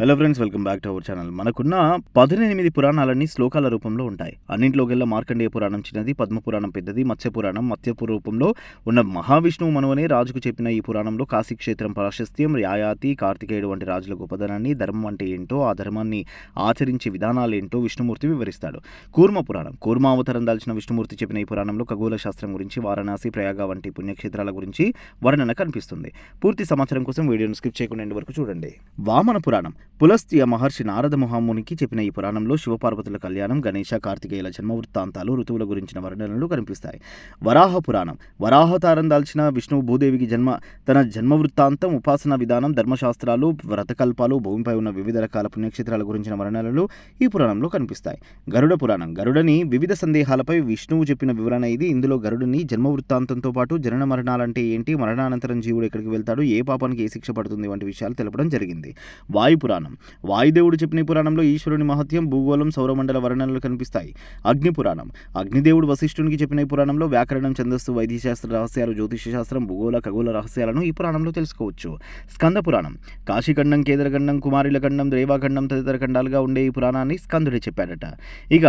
Hello friends welcome back to our channel మనకున్న పదినెనిమిది పురాణాలన్నీ శ్లోకాల రూపంలో ఉంటాయి. అన్నింటిలోకెల్లా మార్కండేయ పురాణం చిన్నది పద్మ పురాణం పెద్దది మత్స్య పురాణం మత్స్యపు రూపంలో ఉన్న మహావిష్ణువు మనవనే రాజుకు చెప్పిన ఈ పురాణంలో కాశీ క్షేత్రం ప్రాశస్త్యం యాయాతి కార్తికేయుడు వంటి రాజుల గొప్పదనాన్ని ధర్మం అంటే ఏంటో ఆ ధర్మాన్ని ఆచరించే విధానాలు ఏంటో విష్ణుమూర్తి వివరిస్తాడు. కూర్మ పురాణం. కూర్మ అవతారం దాల్చిన విష్ణుమూర్తి చెప్పిన ఈ పురాణంలో ఖగోళ శాస్త్రం గురించి వారణాసి ప్రయాగ వంటి పుణ్యక్షేత్రాల గురించి వర్ణన కనిపిస్తుంది. పూర్తి సమాచారం కోసం వీడియోను స్కిప్ చేయకుండా వరకు చూడండి. వామన పురాణం. పులస్త్య మహర్షి నారద మహామునికి చెప్పిన ఈ పురాణంలో శివపార్వతుల కళ్యాణం గణేష కార్తికేయుల జన్మ వృత్తాంతాలు ఋతువుల గురించిన వర్ణనలు కనిపిస్తాయి. వరాహ పురాణం. వరాహతారం దాల్చిన విష్ణువు భూదేవికి జన్మ తన జన్మ వృత్తాంతం ఉపాసన విధానం ధర్మశాస్త్రాలు వ్రతకల్పాలు భూమిపై ఉన్న వివిధ రకాల పుణ్యక్షేత్రాల గురించిన వర్ణనలు ఈ పురాణంలో కనిపిస్తాయి. గరుడ పురాణం. గరుడని వివిధ సందేహాలపై విష్ణువు చెప్పిన వివరణ ఇది. ఇందులో గరుడిని జన్మ వృత్తాంతంతో పాటు జనన మరణాలంటే ఏంటి? మరణానంతరం జీవుడు ఎక్కడికి వెళ్తాడు? ఏ పాపానికి ఏ శిక్ష పడుతుంది? వంటి విషయాలు తెలపడం జరిగింది. వాయు పురాణం. వాయుదేవుడు చెప్పిన పురాణంలో ఈశ్వరుని మహత్యం భూగోళం సౌరమండల వర్ణనలు కనిపిస్తాయి. అగ్ని పురాణం. అగ్నిదేవుడు వశిష్ఠునికి చెప్పిన పురాణంలో వ్యాకరణం ఛందస్సు వైద్యశాస్త్ర రహస్యాలు జ్యోతిష శాస్త్రం భూగోళ ఖగోళ రహస్యాలను ఈ పురాణంలో తెలుసుకోవచ్చు. స్కంద పురాణం. కాశీఖండం కేంద్రఖండం కుమారిల ఖండం రేవాఖండం తదితర ఖండాలుగా ఉండే ఈ పురాణాన్ని స్కందుడే చెప్పాడట. ఇక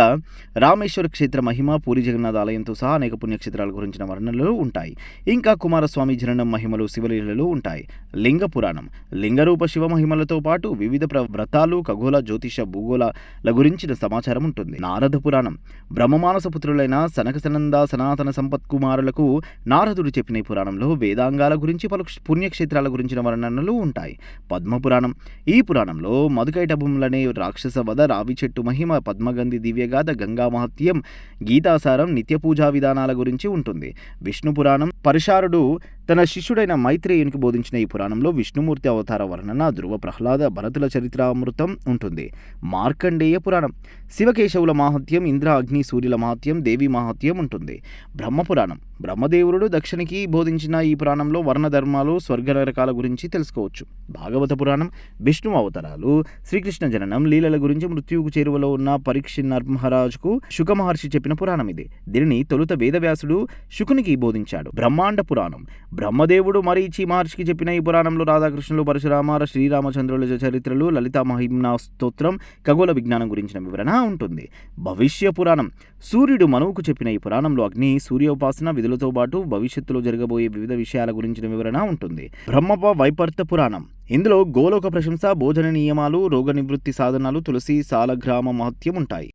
రామేశ్వర క్షేత్ర మహిమ పూరి జగన్నాథ్ ఆలయంతో సహా అనేక పుణ్యక్షేత్రాల గురించిన వర్ణనలు ఉంటాయి. ఇంకా కుమారస్వామి జననం మహిమలు శివలీలలు ఉంటాయి. లింగ పురాణం. లింగరూప శివ మహిమలతో పాటు వివిధ వ్రతాలు ఖగోళ జ్యోతిష భూగోళాల గురించిన సమాచారం ఉంటుంది. నారద పురాణం. బ్రహ్మమానస పుత్రులైన సనకసనంద సనాతన సంపత్ కుమారులకు నారదుడు చెప్పిన పురాణంలో వేదాంగాల గురించి పలు పుణ్యక్షేత్రాల గురించిన వర్ణనలు ఉంటాయి. పద్మపురాణం ఈ పురాణంలో మధుకైటభూములనే రాక్షస వద రావి చెట్టు మహిమ పద్మగంధి దివ్యగాథ గంగా మహత్యం గీతాసారం నిత్య పూజా విధానాల గురించి ఉంటుంది. విష్ణు పురాణం. పరిశారుడు తన శిష్యుడైన మైత్రేయునికి బోధించిన ఈ పురాణంలో విష్ణుమూర్తి అవతార వర్ణన ధ్రువ ప్రహ్లాద భరతుల చరిత్రామృతం ఉంటుంది. మార్కండేయ పురాణం. శివకేశవుల మహత్యం ఇంద్ర అగ్ని సూర్యుల మహత్యం దేవి మహత్యం ఉంటుంది. బ్రహ్మపురాణం బ్రహ్మదేవుడు దక్షిణకి బోధించిన ఈ పురాణంలో వర్ణధర్మాలు స్వర్గ నరకాల గురించి తెలుసుకోవచ్చు. భాగవత పురాణం. విష్ణు అవతారాలు శ్రీకృష్ణ జననం లీలల గురించి మృత్యువుకు చేరువలో ఉన్న పరీక్ష నర్మహారాజుకు శుక మహర్షి చెప్పిన పురాణం ఇది. దీనిని తొలుత వేదవ్యాసుడు శుకునికి బోధించాడు. బ్రహ్మాండ పురాణం. బ్రహ్మదేవుడు మరీచి మహర్షికి చెప్పిన ఈ పురాణంలో రాధాకృష్ణులు పరశురామ శ్రీరామచంద్రుల చరిత్రలు లలిత మహిమ్నా స్తోత్రం ఖగోళ విజ్ఞానం గురించిన వివరణ ఉంటుంది. భవిష్య పురాణం. సూర్యుడు మనువుకు చెప్పిన ఈ పురాణంలో అగ్ని సూర్యోపాసన విధులతో పాటు భవిష్యత్తులో జరగబోయే వివిధ విషయాల గురించిన వివరణ ఉంటుంది. బ్రహ్మప వైపర్త పురాణం. ఇందులో గోలోక ప్రశంస భోజన నియమాలు రోగ నివృత్తి సాధనాలు తులసి సాలగ్రామ మహత్యం ఉంటాయి.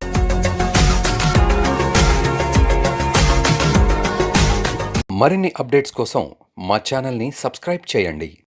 మరిన్ని అప్డేట్స్ కోసం మా ఛానల్ని సబ్స్క్రైబ్ చేయండి.